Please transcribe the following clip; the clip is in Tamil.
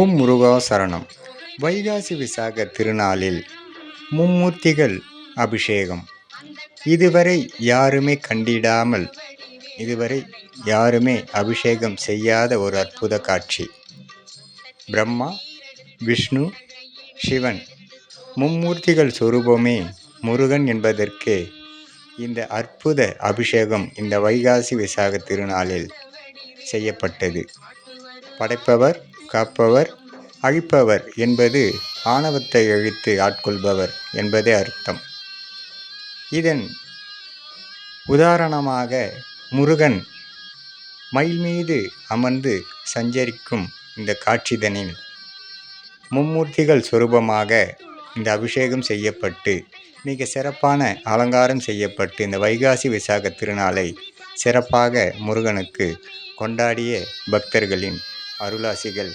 ஓம் முருகா சரணம். வைகாசி விசாக திருநாளில் மும்மூர்த்திகள் அபிஷேகம். இதுவரை யாருமே கண்டிடாமல் இதுவரை யாருமே அபிஷேகம் செய்யாத ஒரு அற்புத காட்சி. பிரம்மா விஷ்ணு சிவன் மும்மூர்த்திகள் சொரூபமே முருகன் என்பதற்கே இந்த அற்புத அபிஷேகம் இந்த வைகாசி விசாக திருநாளில் செய்யப்பட்டது. படைப்பவர் காப்பவர் அழிப்பவர் என்பது ஆணவத்தை அழித்து ஆட்கொள்பவர் என்பதே அர்த்தம். இதன் உதாரணமாக முருகன் மயில் மீது அமர்ந்து சஞ்சரிக்கும் இந்த காட்சிதனில் மும்மூர்த்திகள் சொரூபமாக இந்த அபிஷேகம் செய்யப்பட்டு மிக சிறப்பான அலங்காரம் செய்யப்பட்டு இந்த வைகாசி விசாக திருநாளை சிறப்பாக முருகனுக்கு கொண்டாடிய பக்தர்களின் அருளாசிகள்.